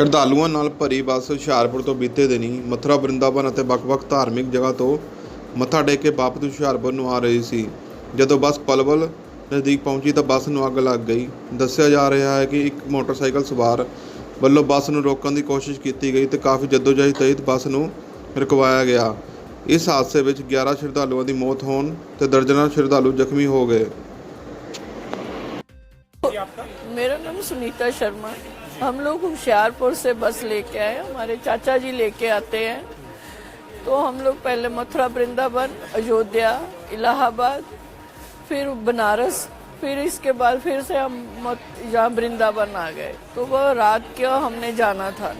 ਸ਼ਰਧਾਲੂਆਂ ਨਾਲ ਭਰੀ ਬੱਸ ਹੁਸ਼ਿਆਰਪੁਰ ਤੋਂ ਬੀਤੇ ਦਿਨੀ ਮਥੁਰਾ ਬ੍ਰਿੰਦਾਵਨ ਅਤੇ ਵੱਖ-ਵੱਖ ਧਾਰਮਿਕ ਜਗ੍ਹਾ ਤੋਂ ਮੱਥਾ ਟੇਕ ਕੇ ਵਾਪਸ ਹੁਸ਼ਿਆਰਪੁਰ ਨੂੰ ਆ ਰਹੀ ਸੀ। ਜਦੋਂ ਬੱਸ ਪਲਵਲ ਨਜ਼ਦੀਕ ਪਹੁੰਚੀ ਤਾਂ ਬੱਸ ਨੂੰ ਅੱਗ ਲੱਗ ਗਈ। ਦੱਸਿਆ ਜਾ ਰਿਹਾ ਹੈ ਕਿ ਇੱਕ ਮੋਟਰਸਾਈਕਲ ਸਵਾਰ ਵੱਲੋਂ ਬੱਸ ਨੂੰ ਰੋਕਣ ਦੀ ਕੋਸ਼ਿਸ਼ ਕੀਤੀ ਗਈ ਤੇ ਕਾਫੀ ਜਦੋਜਹਿਦ ਤਹਿਤ ਬੱਸ ਨੂੰ ਰੁਕਵਾਇਆ ਗਿਆ। ਇਸ ਹਾਦਸੇ ਵਿੱਚ 11 ਸ਼ਰਧਾਲੂਆਂ ਦੀ ਮੌਤ ਹੋਣ ਤੇ ਦਰਜਨਾਂ ਸ਼ਰਧਾਲੂ ਜ਼ਖਮੀ ਹੋ ਗਏ। ਮੇਰਾ ਨਾਮ ਸੁਨੀਤਾ ਸ਼ਰਮਾ हम लोग होशियारपुर से बस लेके आए, हमारे चाचा जी लेके आते हैं। तो हम लोग पहले मथुरा, वृंदावन, अयोध्या, इलाहाबाद, फिर बनारस, फिर इसके बाद फिर से हम यहाँ वृंदावन आ गए। तो वह रात का हमने जाना था।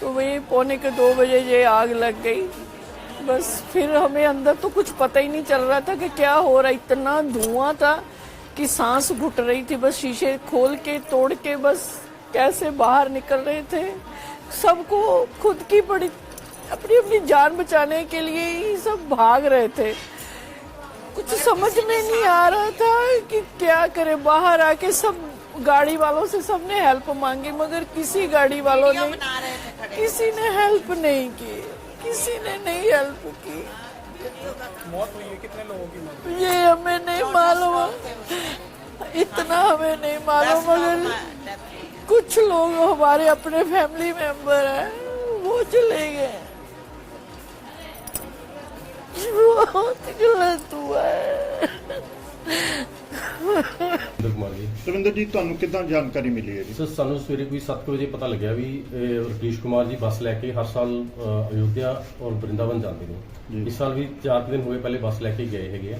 तो वही पौने के दो बजे ये आग लग गई। बस फिर हमें अंदर तो कुछ पता ही नहीं चल रहा था कि क्या हो रहा, इतना धुआँ था। कि सांस घुट रही थी बस शीशे खोल के तोड़ के बस कैसे बाहर निकल रहे थे? सबको खुद की बड़ी अपनी अपनी जान बचाने के लिए ही सब भाग रहे थे। कुछ समझ में नहीं आ रहा था कि क्या करे। बाहर आके सब गाड़ी वालों से सबने हेल्प मांगी मगर किसी गाड़ी वालों ने किसी ने हेल्प नहीं की किसी ने नहीं हेल्प की। मौत हुई है कितने लोगों की मौत ये हमें नहीं मालूम। इतना हमें नहीं मालूम मगर कुछ लोग हमारे अपने फैमिली मेंबर हैं वो चले गए। बहुत गलत हुआ है। ਸੁਰਿੰਦਰ ਕੁਮਾਰ ਜੀ ਰਵਿੰਦਰ ਜੀ ਤੁਹਾਨੂੰ ਕਿੱਦਾਂ ਜਾਣਕਾਰੀ ਮਿਲੀ ਹੈ ਜੀ? ਸਰ ਸਾਨੂੰ ਸਵੇਰੇ ਕੋਈ 7 ਵਜੇ ਪਤਾ ਲੱਗਿਆ ਵੀ ਇਹ ਰਕੇਸ਼ ਕੁਮਾਰ ਜੀ ਬੱਸ ਲੈ ਕੇ ਹਰ ਸਾਲ ਅ, ਅਯੋਧਿਆ ਔਰ ਬ੍ਰਿੰਦਾਵਨ ਜਾਂਦੇ ਨੇ। ਇਸ ਸਾਲ ਵੀ 4 ਦਿਨ ਹੋਏ ਪਹਿਲੇ ਬੱਸ ਲੈ ਕੇ ਗਏ ਹੈਗੇ ਆ।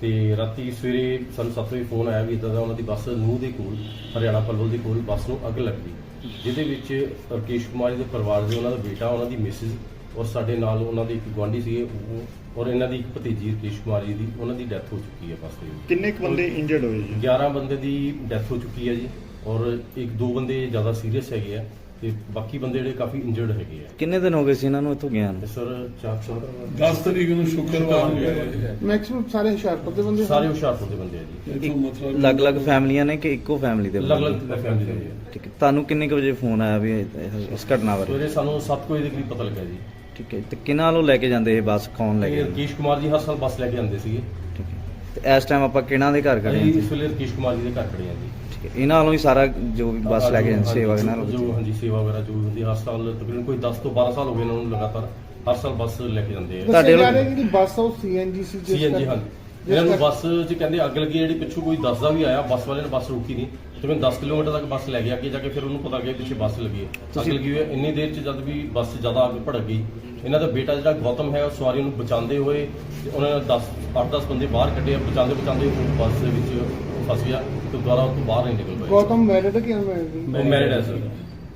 ਤੇ ਰਾਤੀ ਸਵੇਰੇ ਸਾਨੂੰ 7 ਵਜੇ ਫੋਨ ਆਇਆ ਵੀ ਇਦਾਂ ਦਾ ਉਹਨਾਂ ਦੀ ਬੱਸ ਨੂਹ ਦੇ ਕੋਲ ਹਰਿਆਣਾ ਪਲਵਲ ਦੇ ਕੋਲ ਬੱਸ ਨੂੰ ਅੱਗ ਲੱਗ ਗਈ। ਜਿਹਦੇ ਵਿੱਚ ਰਕੇਸ਼ ਕੁਮਾਰ ਜੀ ਦੇ ਪਰਿਵਾਰ ਦੇ ਉਹਨਾਂ ਦਾ ਬੇਟਾ ਉਹਨਾਂ ਦੀ ਮਿਸਿਸ ਔਰ ਸਾਡੇ ਨਾਲ ਉਹਨਾਂ ਦੇ ਇੱਕ ਗੁਆਂਢੀ ਸੀਗੇ ਉਹ ਔਰ ਇਹਨਾਂ ਦੀ ਇੱਕ ਭਤੀਜੀ ਰਕੇਸ਼ ਕੁਮਾਰ ਜੀ ਦੀ ਉਹਨਾਂ ਦੀ ਡੈਥ ਹੋ ਚੁੱਕੀ ਹੈ ਬੱਸ। ਕਿੰਨੇ ਕੁ ਬੰਦੇ ਇੰਜਰਡ ਹੋਏ ਜੀ? 11 ਬੰਦੇ ਦੀ ਡੈਥ ਹੋ ਚੁੱਕੀ ਹੈ ਜੀ ਔਰ ਇੱਕ ਦੋ ਬੰਦੇ ਜ਼ਿਆਦਾ ਸੀਰੀਅਸ ਹੈਗੇ ਆ ਤੇ ਬਾਕੀ ਬੰਦੇ ਜਿਹੜੇ ਕਾਫੀ ਇੰਜਰਡ ਹੈਗੇ ਆ। ਕਿੰਨੇ ਦਿਨ ਹੋ ਗਏ ਸੀ ਇਹਨਾਂ ਨੂੰ ਇੱਥੋਂ ਗਿਆ ਨੂੰ? ਤੇ ਸਰ ਚਾਰ ਸੌ 10 ਤਰੀਕ ਨੂੰ ਸ਼ੁੱਕਰਵਾਰ ਨੂੰ ਮੈਕਸਿਮਮ ਸਾਰੇ ਹੁਸ਼ਿਆਰਪੁਰ ਦੇ ਬੰਦੇ ਸਾਰੇ ਹੁਸ਼ਿਆਰਪੁਰ ਦੇ ਬੰਦੇ ਆ ਜੀ। ਇੱਥੋਂ ਮਥੁਰਾ ਅਲੱਗ-ਅਲੱਗ ਫੈਮਲੀਆਂ ਨੇ ਕਿ ਇੱਕੋ ਫੈਮਲੀ ਦੇ ਅਲੱਗ ਬੰਦੇ? ਅਲੱਗ ਫੈਮਿਲੀ ਦੇ ਆ ਠੀਕ ਹੈ ਤੁਹਾਨੂੰ ਕਿੰਨੇ ਕੁ ਵਜੇ ਫੋਨ ਆਇਆ ਵੀ ਇਹ- ਇਸ ਘਟਨਾ ਬਾਰੇ? ਸਵੇਰੇ ਸਾਨੂੰ 7 ਵਜੇ ਦੇ ਕਰੀਬ ਪਤਾ ਲੱਗਾ ਜੀ। ਠੀਕ ਹੈ ਤੇ ਕਿਹਨਾਂ ਨੂੰ ਲੈ ਕੇ ਜਾਂਦੇ ਇਹ ਬੱਸ? ਕੌਣ ਲੈ ਕੇ ਇਹ ਜਾਂਦੇ? ਰਕੇਸ਼ ਕੁਮਾਰ ਜੀ ਹਰ ਸਾਲ ਬੱਸ ਲੈ ਕੇ ਆਉਂਦੇ ਸੀਗੇ। ਠੀਕ ਹੈ। ਤੇ ਇਸ ਟਾਈਮ ਆਪਾਂ ਕਿਹਨਾਂ ਦੇ ਘਰ ਖੜੇ ਹਾਂ ਅਸੀਂ? ਇਸ ਵੇਲੇ ਰਕੇਸ਼ ਕੁਮਾਰ ਜੀ ਦੇ ਘਰ ਖੜੇ ਜੀ। ਠੀਕ ਹੈ। ਇਹਨਾਂ ਵੱਲੋਂ ਹੀ ਸਾਰਾ ਜੋ ਵੀ ਬੱਸ ਲੈ ਕੇ ਜਾਂਦੇ ਸੇਵਾ ਇਹਨਾਂ ਜੋ ਨੂੰ ਹਾਂਜੀ ਸੇਵਾ ਵਗੈਰਾ ਜੋ ਹੁੰਦੀ ਹਰ ਸਾਲ ਤਕਰੀਬਨ ਕੋਈ 10 ਤੋਂ 12 ਸਾਲ ਹੋ ਗਏ ਇਹਨਾਂ ਨੂੰ ਲਗਾਤਾਰ। ਹਰ ਸਾਲ ਬੱਸ ਲੈ ਕੇ ਜਾਂਦੇ ਆ। ਤੁਹਾਡੇ ਵੱਲ- ਜਿਹੜੀ ਬੱਸ ਆ ਉਹ ਸੀਐਨਜੀ ਸੀ ਜਿਸ ਸੀਐਨਜੀ ਹਾਂਜੀ। ਇਹਨਾਂ ਨੂੰ ਬੱਸ 'ਚ ਕਹਿੰਦੇ ਅੱਗ ਲੱਗੀ ਜਿਹੜੀ ਪਿੱਛੋਂ ਕੋਈ ਦੱਸਦਾ ਵੀ ਆਇਆ ਬੱਸ ਵਾਲੇ ਨੇ ਬੱਸ ਰੋਕੀ ਨਹੀਂ ਤਕਰੀਬਨ 10 ਕਿਲੋਮੀਟਰ ਤੱਕ ਬੱਸ ਲੈ ਗਿਆ ਅੱਗੇ ਜਾ ਕੇ ਫਿਰ ਉਹਨੂੰ ਪਤਾ ਲੱਗਿਆ ਪਿੱਛੇ ਬੱਸ ਲੱਗੀ ਹੈ ਅੱਗ ਲੱਗੀ ਹੋਈ ਹੈ ਇੰਨੀ ਦੇਰ 'ਚ ਜਦ ਵੀ ਬੱਸ ਜ਼ਿਆਦਾ ਅੱਗ ਭੜਕ ਗਈ ਇਹਨਾਂ ਦਾ ਬੇਟਾ ਜਿਹੜਾ ਗੌਤਮ ਹੈ ਉਹ ਸਵਾਰੀ ਨੂੰ ਬਚਾਉਂਦੇ ਹੋਏ ਤੇ ਉਹਨਾਂ ਨੇ 10 8-10 ਬੰਦੇ ਬਾਹਰ ਕੱਢੇ ਬਚਾਉਂਦੇ ਬਚਾਉਂਦੇ ਉਹ ਬੱਸ ਦੇ ਵਿੱਚ ਫਸ ਗਿਆ ਤੇ ਦੁਬਾਰਾ ਉਹ ਤੋਂ ਬਾਹਰ ਨਹੀਂ ਨਿਕਲ ਪਾਇਆ ਗੌਤਮ ਮੈਰਿਡ ਕਿ ਅਨਮੈਰਿਡ ਉਹ ਮੈਰਿਡ ਹੈ ਸਰ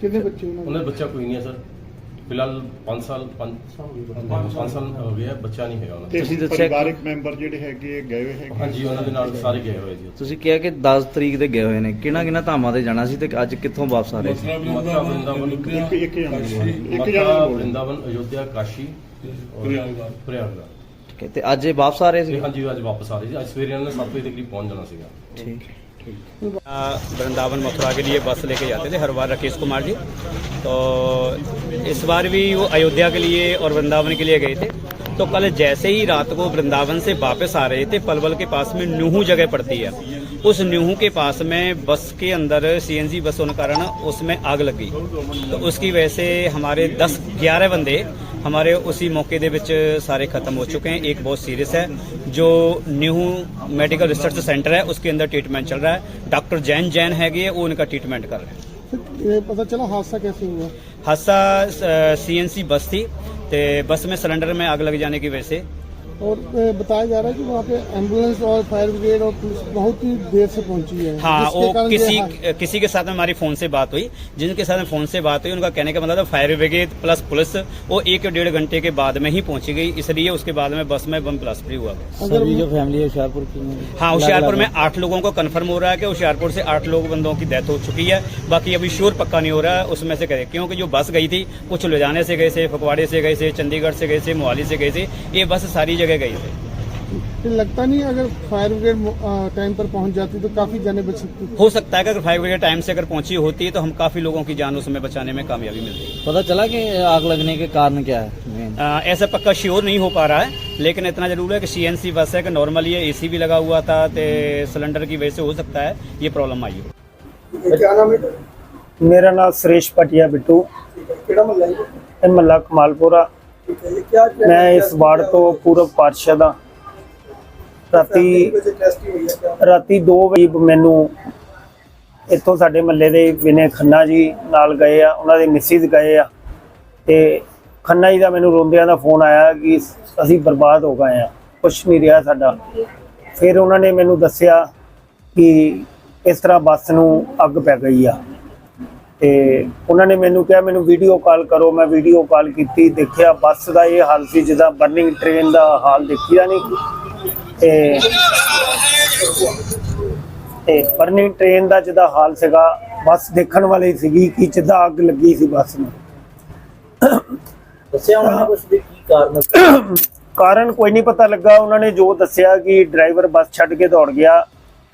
ਕਿੰਨੇ ਬੱਚੇ ਉਹਨਾਂ ਉਹਨਾਂ ਦੇ? ਦਾ ਬੱਚਾ ਕੋਈ ਨਹੀਂ ਹੈ ਸਰ ਫਿਲਹਾਲ 5 ਸਾਲ 5 ਸਾਲ 5 ਸਾਲ ਹੋ ਗਿਆ ਬੱਚਾ ਨਹੀਂ ਹੈਗਾ ਉਹਨਾਂ ਦਾ। ਤੇ ਤੁਸੀਂ ਦੱਸਿਆ- ਪਰਿਵਾਰਕ ਮੈਂਬਰ ਜਿਹੜੇ ਹੈਗੇ ਗਏ ਹੋਏ ਹੈਗੇ ਹਾਂਜੀ ਉਹਨਾਂ ਦੇ ਨਾਲ ਸਾਰੇ ਗਏ ਹੋਏ ਜੀ ਤੁਸੀਂ ਕਿਹਾ ਕਿ 10 ਤਰੀਕ ਦੇ ਗਏ ਹੋਏ ਨੇ। ਕਿਹਨਾਂ ਕਿਹਨਾਂ ਧਾਮਾਂ ਤੇ ਜਾਣਾ ਸੀ ਤੇ ਅੱਜ ਕਿੱਥੋਂ ਵਾਪਸ ਆ ਰਹੇ ਸੀ? ਮਥੁਰਾ ਵਰਿੰਦਾਵਨ ਵਰਿੰਦਾਵਨ, ਇੱਕ ਇੱਕ ਜਣਾ ਇੱਕ ਮਥੁਰਾ, ਜਣਾ ਬੋਲ ਵਰਿੰਦਾਵਨ ਅਯੋਧਿਆ ਕਾਸ਼ੀ ਠੀਕ ਹੈ ਤੇ ਅੱਜ ਇਹ ਵਾਪਸ ਆ ਰਹੇ ਸੀ? ਤੇ ਹਾਂਜੀ ਅੱਜ ਵਾਪਸ ਆ ਰਹੇ ਜੀ ਅੱਜ ਸਵੇਰੇ ਇਹਨਾਂ ਨੇ 7 ਵਜੇ ਦੇ ਕਰੀਬ ਪਹੁੰਚ ਜਾਣਾ ਸੀਗਾ। ਠੀਕ वृंदावन मथुरा के लिए बस लेके जाते थे हर बार राकेश कुमार जी। तो इस बार भी वो अयोध्या के लिए और वृंदावन के लिए गए थे। तो कल जैसे ही रात को वृंदावन से वापस आ रहे थे, पलवल के पास में न्यूहू जगह पड़ती है। उस न्यूहू के पास में बस के अंदर सीएनजी बस होने कारण उसमें आग लगी तो उसकी वजह से हमारे 10 11 बंदे हमारे उसी मौके के ਵਿੱਚ सारे ख़त्म हो चुके हैं एक बहुत सीरियस है जो न्यू मेडिकल रिसर्च सेंटर है उसके अंदर ट्रीटमेंट चल रहा है डॉक्टर जैन जैन हैगी है वो उनका ट्रीटमेंट कर रहे हैं ये पता चला हादसा कैसे हुआ हादसा सीएनसी बस थी तो बस में सिलेंडर में आग लग जाने की वजह से और बताया जा रहा है कि वहाँ पे एंबुलेंस और फायर ब्रिगेड और पुलिस बहुत ही देर से पहुँची है। हाँ वो किसी हाद- किसी के साथ में हमारी फ़ोन से बात हुई जिनके साथ में फ़ोन से बात हुई उनका कहने का मतलब था फायर ब्रिगेड प्लस पुलिस वो एक डेढ़ घंटे के बाद में ही पहुँची गई इसलिए उसके बाद में बस में बम प्लास्टर हुआ। अगर जो फैमिली है हुशियारपुर की हाँ होशियारपुर में आठ लोगों को कन्फर्म हो रहा है कि होशियारपुर से आठ लोग बंदों की डेथ हो चुकी है बाकी अभी श्योर पक्का नहीं हो रहा है उसमें से करे क्योंकि जो बस गई थी कुछ लुधियाने से गए थे फगवाड़े से गए थे चंडीगढ़ से गए थे मोहाली से गए थे ये बस सारी जगह जगह गए थे। फिर लगता नहीं अगर फायर ब्रिगेड टाइम पर पहुँच जाती तो काफ़ी जाने बच सकती। हो सकता है कि अगर फायर ब्रिगेड टाइम से अगर पहुँची होती है तो हम काफ़ी लोगों की जान उसमें बचाने में कामयाबी मिलती। पता चला कि आग लगने के कारण क्या है? आ, ऐसा पक्का श्योर नहीं हो पा रहा है लेकिन इतना ज़रूर है कि सीएनसी बस है कि नॉर्मल ये ए भी लगा हुआ था तो सिलेंडर की वजह से हो सकता है ये प्रॉब्लम आई हो। मेरा नाम सुरेश पटिया बिट्टू। महला कमालपुरा। ठीक है ये क्या ਮੈਂ ਇਸ ਵਾਰਡ ਤੋਂ ਪੂਰਬ ਪਾਰਸ਼ਦ ਹਾਂ ਰਾਤੀ टेस्टिंग हुई है क्या ਰਾਤੀ 2 ਵਜੇ ਮੈਨੂੰ ਇੱਥੋਂ ਸਾਡੇ ਮਹੱਲੇ ਦੇ ਵਿਨੇ ਖੰਨਾ ਜੀ ਨਾਲ ਗਏ ਆ ਉਹਨਾਂ ਦੇ ਮਿਸਿਸ ਗਏ ਆ ਤੇ ਖੰਨਾ ਜੀ ਦਾ ਮੈਨੂੰ ਰੋਂਦਿਆਂ ਦਾ ਫੋਨ ਆਇਆ ਕਿ ਅਸੀਂ ਬਰਬਾਦ ਹੋ ਗਏ ਆ ਕੁਛ ਨਹੀਂ ਰਿਹਾ ਸਾਡਾ ਫਿਰ ਉਹਨਾਂ ਨੇ ਮੈਨੂੰ ਦੱਸਿਆ ਕਿ ਇਸ ਤਰ੍ਹਾਂ ਬੱਸ ਨੂੰ ਅੱਗ ਪੈ ਗਈ ਆ ਤੇ ਉਹਨਾਂ ਨੇ ਮੈਨੂੰ ਕਿਹਾ ਮੈਨੂੰ ਵੀਡੀਓ ਕਾਲ ਕਰੋ। ਮੈਂ ਵੀਡੀਓ ਕਾਲ ਕੀਤੀ ਦੇਖਿਆ ਬੱਸ ਦਾ ਇਹ ਹਾਲ ਸੀ ਜਿੱਦਾਂ ਬਰਨਿੰਗ ਟ੍ਰੇਨ ਦਾ ਹਾਲ ਦੇਖਿਆ ਨਹੀਂ ਤੇ ਤੇ ਬਰਨਿੰਗ ਟ੍ਰੇਨ ਦਾ ਜਿਹਦਾ ਹਾਲ ਸੀਗਾ ਬੱਸ ਦੇਖਣ ਵਾਲੀ ਸੀਗੀ ਕਿ ਜਿੱਦਾਂ ਅੱਗ ਲੱਗੀ ਸੀ ਬੱਸ ਨੂੰ। ਦੱਸਿਆ ਉਹਨਾਂ ਨੇ ਕੁਝ ਵੀ ਕੀ ਕਾਰਨ ਕਾਰਨ ਕੋਈ ਨਹੀਂ ਪਤਾ ਲੱਗਾ। ਉਹਨਾਂ ਨੇ ਜੋ ਦੱਸਿਆ ਕਿ ਡਰਾਈਵਰ ਬੱਸ ਛੱਡ ਕੇ ਦੌੜ ਗਿਆ।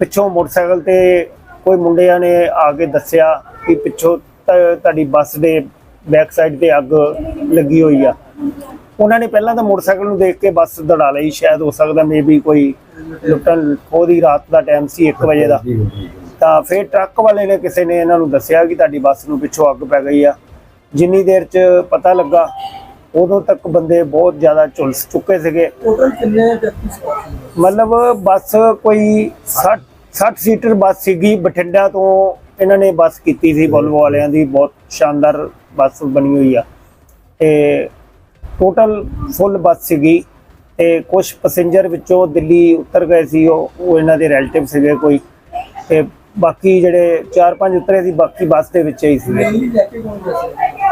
ਪਿੱਛੋਂ ਮੋਟਰਸਾਈਕਲ ਤੇ ਕੋਈ ਮੁੰਡਿਆਂ ਨੇ ਆ ਕੇ ਦੱਸਿਆ। ਕਿ ਪਿੱਛੋਂ ਤੁਹਾਡੀ ਬੱਸ ਦੇ ਬੈਕ ਸਾਈਡ ਤੇ ਅੱਗ ਲੱਗੀ ਹੋਈ ਆ। ਉਹਨਾਂ ਨੇ ਪਹਿਲਾਂ ਤਾਂ ਮੋਟਰਸਾਈਕਲ ਨੂੰ ਦੇਖ ਕੇ ਬੱਸ ਦੜਾ ਲਈ ਸ਼ਾਇਦ ਹੋ ਸਕਦਾ ਮੇਬੀ ਕੋਈ ਲੁੱਟਣ ਉਹਦੀ ਰਾਤ ਦਾ ਟਾਈਮ ਸੀ 1 ਵਜੇ ਦਾ। ਤਾਂ ਫਿਰ ਟਰੱਕ ਵਾਲੇ ਨੇ ਕਿਸੇ ਨੇ ਇਹਨਾਂ ਨੂੰ ਦੱਸਿਆ ਕਿ ਤੁਹਾਡੀ ਬੱਸ ਨੂੰ ਪਿੱਛੋਂ ਅੱਗ ਪੈ ਗਈ ਆ। ਜਿੰਨੀ ਦੇਰ 'ਚ ਪਤਾ ਲੱਗਾ ਉਦੋਂ ਤੱਕ ਬੰਦੇ ਬਹੁਤ ਜ਼ਿਆਦਾ ਝੁਲਸ ਚੁੱਕੇ ਸੀਗੇ। ਮਤਲਬ ਬੱਸ ਕੋਈ 60 60 ਸੀਟਰ ਬੱਸ ਸੀਗੀ ਬਠਿੰਡਾ ਤੋਂ ਇਹਨਾਂ ਨੇ ਬੱਸ ਕੀਤੀ ਸੀ ਬੋਲਵੋ ਵਾਲਿਆਂ ਦੀ, ਬਹੁਤ ਸ਼ਾਨਦਾਰ ਬੱਸ ਬਣੀ ਹੋਈ ਆ। ਤੇ ਟੋਟਲ ਫੁੱਲ ਬੱਸ ਸੀਗੀ ਤੇ ਕੁਝ ਪੈਸੇਂਜਰ ਵਿੱਚੋਂ ਦਿੱਲੀ ਉਤਰ ਗਏ ਸੀ, ਉਹ ਇਹਨਾਂ ਦੇ ਰੈਲੇਟਿਵ ਸੀਗੇ ਕੋਈ। ਤੇ ਬਾਕੀ ਜਿਹੜੇ 4-5 ਉਤਰੇ ਸੀ, ਬਾਕੀ ਬੱਸ ਦੇ ਵਿੱਚ ਹੀ ਸੀਗੇ।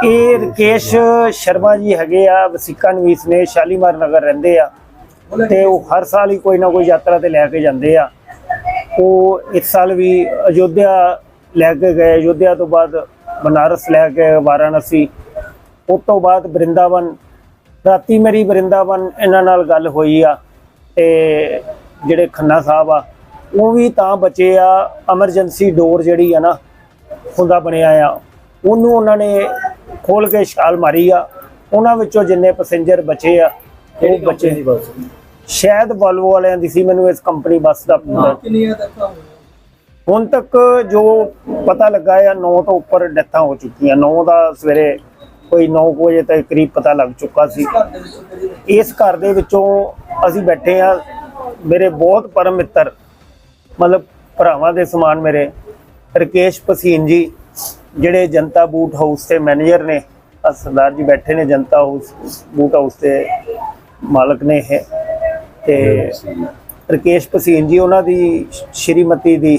ਇਹ ਰਕੇਸ਼ ਸ਼ਰਮਾ ਜੀ ਹੈਗੇ ਆ, ਵਸੀਕਾ ਨਵੀਸ ਨੇ, ਸ਼ਾਲੀਮਾਰ ਨਗਰ ਰਹਿੰਦੇ ਆ। ਤੇ ਉਹ ਹਰ ਸਾਲ ਹੀ ਕੋਈ ਨਾ ਕੋਈ ਯਾਤਰਾ ਤੇ ਲੈ ਕੇ ਜਾਂਦੇ ਆ। ਉਹ ਇਸ ਸਾਲ ਵੀ ਅਯੋਧਿਆ ਲੈ ਕੇ ਗਏ ਅਯੁੱਧਿਆ ਤੋਂ ਬਾਅਦ ਬਨਾਰਸ ਲੈ ਕੇ ਵਾਰਾਣਸੀ। ਉਸ ਤੋਂ ਬਾਅਦ ਬ੍ਰਿੰਦਾਵਨ। ਰਾਤੀ ਮੇਰੀ ਬ੍ਰਿੰਦਾਵਨ ਇਹਨਾਂ ਨਾਲ ਗੱਲ ਹੋਈ ਆ ਤੇ ਜਿਹੜੇ ਖੰਨਾ ਸਾਹਿਬ ਆ ਉਹ ਵੀ ਤਾਂ ਬਚੇ ਆ ਐਮਰਜੈਂਸੀ ਡੋਰ ਜਿਹੜੀ ਆ ਨਾ ਹੁੰਦਾ ਬਣਿਆ ਆ। ਉਹਨੂੰ ਉਹਨਾਂ ਨੇ ਖੋਲ ਕੇ ਛਾਲ ਮਾਰੀ ਆ। ਉਹਨਾਂ ਵਿੱਚੋਂ ਜਿੰਨੇ ਪੈਸੇਂਜਰ ਬਚੇ ਆ ਉਹ ਬਚੇ। ਸ਼ਾਇਦ ਵਲਵੋ ਵਾਲਿਆਂ ਦੀ ਸੀ ਮੈਨੂੰ ਇਸ ਕੰਪਨੀ ਬੱਸ ਦਾ ਕਿੰਨੀਆਂ ਤੱਕ ਹੁਣ ਤੱਕ ਜੋ ਪਤਾ ਲੱਗਾ ਆ 9 ਤੋਂ ਉੱਪਰ ਡੈਥਾਂ ਹੋ ਚੁੱਕੀਆਂ। 9 ਦਾ ਸਵੇਰੇ ਕੋਈ 9 ਵਜੇ ਤੱਕ ਕਰੀਬ ਪਤਾ ਲੱਗ ਚੁੱਕਾ ਸੀ। ਇਸ ਘਰ ਦੇ ਵਿੱਚੋਂ ਅਸੀਂ ਬੈਠੇ ਆ ਮੇਰੇ ਬਹੁਤ ਪਰਮ ਮਿੱਤਰ ਮਤਲਬ ਭਰਾਵਾਂ ਦੇ ਸਮਾਨ ਮੇਰੇ ਰਕੇਸ਼ ਪਸੀਨ ਜੀ ਜਿਹੜੇ ਜਨਤਾ ਬੂਟ ਹਾਊਸ ਦੇ ਮੈਨੇਜਰ ਨੇ। ਸਰਦਾਰ ਜੀ ਬੈਠੇ ਨੇ ਜਨਤਾ ਹਾਊਸ ਬੂਟ ਹਾਊਸ ਦੇ ਮਾਲਕ ਨੇ ਇਹ। ਤੇ ਰਕੇਸ਼ ਪਸੀਨ ਜੀ ਉਹਨਾਂ ਦੀ ਸ਼੍ਰੀਮਤੀ ਦੀ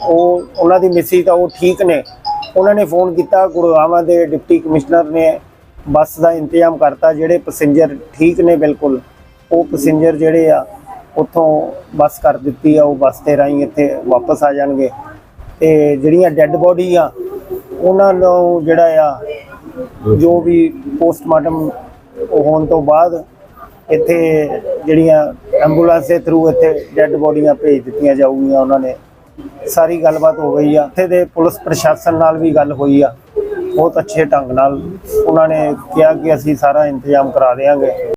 ਉਹ ਉਹਨਾਂ ਦੀ ਮਿਸੀ ਤਾਂ ਉਹ ਠੀਕ ਨੇ। ਉਹਨਾਂ ਨੇ ਫੋਨ ਕੀਤਾ ਗੁਰਗਾਵਾਂ ਦੇ ਡਿਪਟੀ ਕਮਿਸ਼ਨਰ ਨੇ ਬੱਸ ਦਾ ਇੰਤਜ਼ਾਮ ਕਰਤਾ, ਜਿਹੜੇ ਪੈਸੇਂਜਰ ਠੀਕ ਨੇ ਬਿਲਕੁਲ, ਉਹ ਪੈਸੇਂਜਰ ਜਿਹੜੇ ਆ, ਉੱਥੋਂ ਬੱਸ ਕਰ ਦਿੱਤੀ ਆ, ਉਹ ਬੱਸ ਤੇ ਰਾਹੀਂ ਇੱਥੇ ਵਾਪਸ ਆ ਜਾਣਗੇ। ਤੇ ਜਿਹੜੀਆਂ ਡੈੱਡ ਬੋਡੀ ਆ, ਉਹਨਾਂ ਨੂੰ ਜਿਹੜਾ ਆ, ਜੋ ਵੀ ਪੋਸਟਮਾਰਟਮ ਹੋਣ ਤੋਂ ਬਾਅਦ ਇੱਥੇ ਜਿਹੜੀਆਂ ਐਂਬੂਲੈਂਸ ਦੇ ਥਰੂ ਇੱਥੇ ਡੈੱਡ ਬੋਡੀਆਂ ਭੇਜ ਦਿੱਤੀਆਂ ਜਾਊਗੀਆਂ ਉਹਨਾਂ ਨੇ। ਸਾਰੀ ਗੱਲਬਾਤ ਹੋ ਗਈ ਆ। ਇੱਥੇ ਦੇ ਪੁਲਿਸ ਪ੍ਰਸ਼ਾਸਨ ਨਾਲ ਵੀ ਗੱਲ ਹੋਈ ਆ। ਬਹੁਤ ਅੱਛੇ ਢੰਗ ਨਾਲ ਉਹਨਾਂ ਨੇ ਕਿਹਾ ਕਿ ਅਸੀਂ ਸਾਰਾ ਇੰਤਜ਼ਾਮ ਕਰਾ ਦੇਵਾਂਗੇ